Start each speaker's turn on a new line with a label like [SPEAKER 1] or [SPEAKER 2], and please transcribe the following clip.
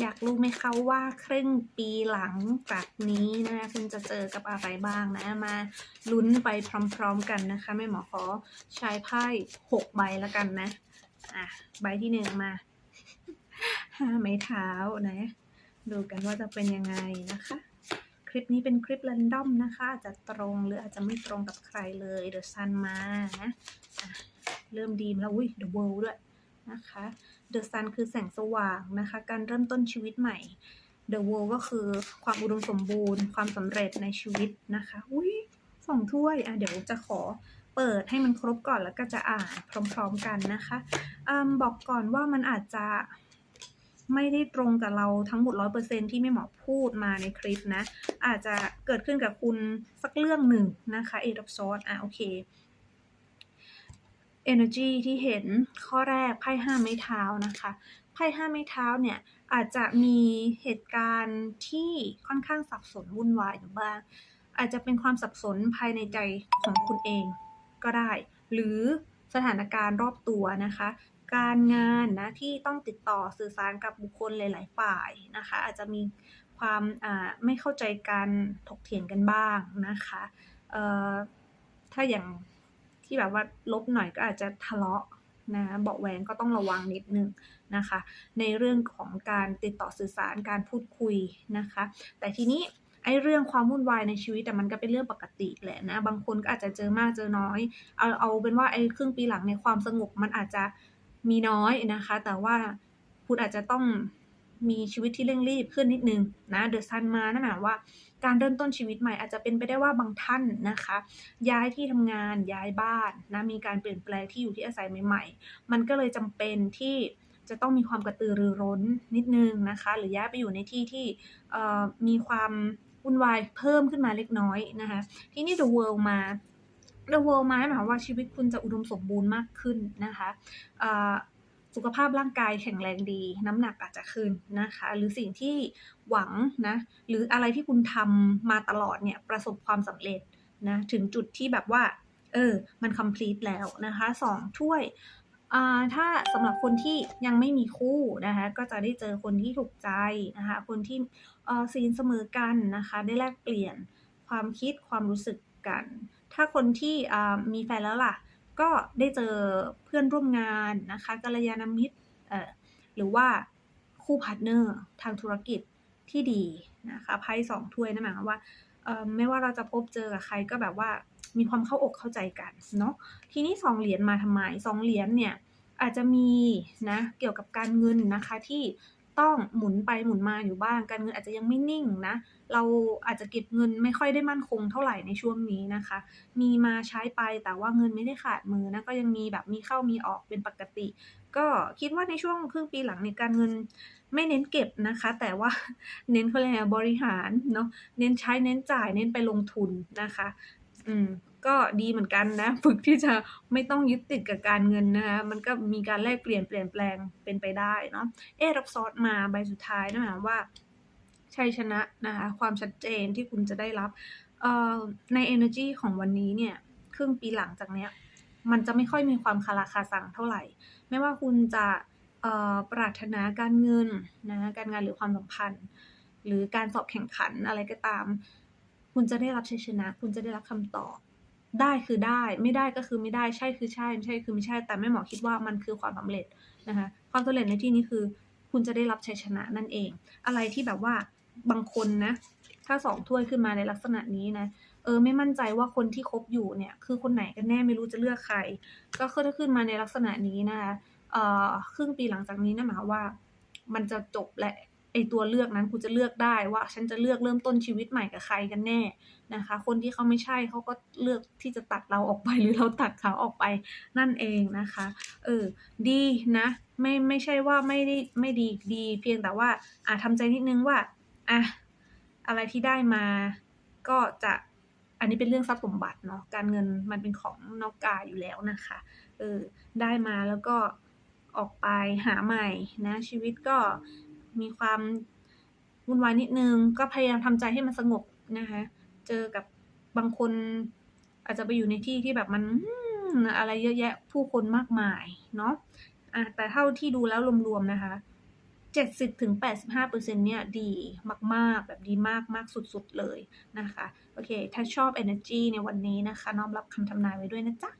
[SPEAKER 1] อยากรู้ไหมคะว่าครึ่งปีหลังจากนี้นะคุณจะเจอกับอะไรบ้างนะ มาลุ้นไปพร้อมๆกันนะคะแม่หมอขอใช้ไพ่หกใบแล้วกันนะ อะ ใบที่หนึ่งมาห้าไม้เท้านะ ดูกันว่าจะเป็นยังไงนะคะ คลิปนี้เป็นคลิป r รนดอมนะคะ อาจจะตรงหรืออาจจะไม่ตรงกับใครเลยเดอะซันมานะะเริ่มดีมแล้วอุ้ยเดอะเวิลด์ด้วยนะคะ เดอะซันคือแสงสว่างนะคะ การเริ่มต้นชีวิตใหม่เดอะเวิลก็คือความอุดมสมบูรณ์ ความสำเร็จในชีวิตนะคะ อุ้ยสองถ้วย อะ เดี๋ยวจะขอเปิดให้มันครบก่อนแล้วก็จะอ่านพร้อมๆกันนะคะอบอกก่อนว่ามันอาจจะไม่ได้ตรงกับเราทั้งหมด 100%ที่แม่หมอพูดมาในคลิปนะ อาจจะเกิดขึ้นกับคุณสักเรื่องหนึ่งนะคะ Eight of Swords อะโอเค Energy ที่เห็นข้อแรกไพ่ห้าไม้เท้านะคะไพ่ห้าไม้เท้าเนี่ยอาจจะมีเหตุการณ์ที่ค่อนข้างสับสนวุ่นวายอยู่บ้างอาจจะเป็นความสับสนภายในใจของคุณเองก็ได้ หรือสถานการณ์รอบตัวนะคะ การงานนะที่ต้องติดต่อสื่อสารกับบุคคลหลาย ๆ ฝ่ายนะคะ อาจจะมีความไม่เข้าใจกันถกเถียงกันบ้างนะคะถ้าอย่าง ที่แบบว่าลบหน่อยก็อาจจะทะเลาะนะเบาแหวงก็ต้องระวังนิดนึงนะคะ ในเรื่องของการติดต่อสื่อสารการพูดคุยนะคะ แต่ทีนี้ไอ้เรื่องความวุ่นวายในชีวิตแต่มันก็เป็นเรื่องปกติแหละนะบางคนก็อาจจะเจอมากเจอน้อยเอาเอาเป็นว่าไอ้ครึ่งปีหลังในความสงบมันอาจจะมีน้อยนะคะ แต่ว่าคุณอาจจะต้อง มีชีวิตที่เร่งรีบขึ้นนิดนึงนะเดอะซันมานั่นหมายว่าการเริ่มต้นชีวิตใหม่อาจจะเป็นไปได้ว่าบางท่านนะคะ ย้ายที่ทำงานย้ายบ้านนะมีการเปลี่ยนแปลงที่อยู่ที่อาศัยใหม่ ๆ มันก็เลยจำเป็นที่จะต้องมีความกระตือรือร้นนิดนึงนะคะ หรือย้ายไปอยู่ในที่ที่มีความวุ่นวายเพิ่มขึ้นมาเล็กน้อยนะคะที่นี่ The World มา The World มาหมายว่าชีวิตคุณจะอุดมสมบูรณ์มากขึ้นนะคะ สุขภาพร่างกายแข็งแรงดี น้ำหนักอาจจะขึ้นนะคะ หรือสิ่งที่หวังนะ หรืออะไรที่คุณทำมาตลอดเนี่ยประสบความสำเร็จนะถึงจุดที่แบบว่า เออ มัน complete แล้วนะคะสองถ้วยถ้าสำหรับคนที่ยังไม่มีคู่นะคะก็จะได้เจอคนที่ถูกใจนะคะคนที่ซีนเสมอกันนะคะได้แลกเปลี่ยนความคิดความรู้สึกกัน ถ้าคนที่มีแฟนแล้วล่ะ ก็ได้เจอเพื่อนร่วมงานนะคะกัลยาณมิตรเอ่อหรือว่าคู่พาร์ทเนอร์ทางธุรกิจที่ดีนะคะไพ่สองถ้วยนั่นหมายความว่าเอ่อไม่ว่าเราจะพบเจอกับใครก็แบบว่ามีความเข้าอกเข้าใจกันเนาะทีนี้สองเหรียญมาทำไมสองเหรียญเนี่ยอาจจะมีนะเกี่ยวกับการเงินนะคะที่ ต้องหมุนไปหมุนมาอยู่บ้าง การเงินอาจจะยังไม่นิ่งนะ เราอาจจะเก็บเงินไม่ค่อยได้มั่นคงเท่าไหร่ในช่วงนี้นะคะ มีมาใช้ไปแต่ว่าเงินไม่ได้ขาดมือนะ ก็ยังมีแบบมีเข้ามีออกเป็นปกติ ก็คิดว่าในช่วงครึ่งปีหลังในการเงินไม่เน้นเก็บนะคะ แต่ว่าเน้นเขาเรียกบริหารเนาะ เน้นใช้เน้นจ่ายเน้นไปลงทุนนะคะ อืม ก็ดีเหมือนกันนะ ฝึกที่จะไม่ต้องยึดติดกับการเงินนะคะมันก็มีการแลกเปลี่ยนเปลี่ยนแปลงเป็นไปได้เนาะเอรับซอสมาใบสุดท้ายนะคะว่าชัยชนะนะคะความชัดเจนที่คุณจะได้รับใน energy ของวันนี้เนี่ยครึ่งปีหลังจากเนี้ยมันจะไม่ค่อยมีความคาราคาสังเท่าไหร่ ไม่ว่าคุณจะปรารถนาการเงินนะการงานหรือความสัมพันธ์ หรือการสอบแข่งขันอะไรก็ตาม คุณจะได้รับชัยชนะ คุณจะได้รับคำตอบ ได้คือได้ไม่ได้ก็คือไม่ได้ใช่คือใช่ไม่ใช่คือไม่ใช่ แต่แม่หมอคิดว่ามันคือความสำเร็จนะคะความสำเร็จในที่นี้คือ คุณจะได้รับชัยชนะนั่นเอง อะไรที่แบบว่าบางคนนะ ถ้าสองถ้วยขึ้นมาในลักษณะนี้นะเออไม่มั่นใจว่าคนที่คบอยู่เนี่ย คือคนไหนกันแน่ไม่รู้จะเลือกใคร ก็คือถ้าขึ้นมาในลักษณะนี้นะคะเอ่อครึ่งปีหลังจากนี้นะหมายว่า มันจะจบแหละ ไอตัวเลือกนั้นคุณจะเลือกได้ว่า ฉันจะเลือกเริ่มต้นชีวิตใหม่กับใครกันแน่นะคะ คนที่เขาไม่ใช่เขาก็เลือกที่จะตัดเราออกไปหรือเราตัดเขาออกไปนั่นเองนะคะ เออ ดีนะ ไม่ไม่ใช่ว่าไม่ได้ไม่ดีดี เพียงแต่ว่าอ่าทำใจนิดนึงว่าอะอะไรที่ได้มาก็จะอันนี้เป็นเรื่องทรัพย์สมบัติเนาะการเงินมันเป็นของนอกกายอยู่แล้วนะคะเออได้มาแล้วก็ออกไปหาใหม่นะชีวิตก็ มีความวุ่นวายนิดนึง ก็พยายามทำใจให้มันสงบนะคะ เจอกับบางคนอาจจะไปอยู่ในที่ที่แบบมันอะไรเยอะแยะผู้คนมากมายเนาะะแต่เท่าที่ดูแล้วรวมๆนะคะ 70-85%เนี่ยดีมากๆ แบบดีมากมากสุดๆเลยนะคะ โอเค ถ้าชอบ energy ในวันนี้นะคะ น้อมรับคำทำนายไว้ด้วยนะจ๊ะ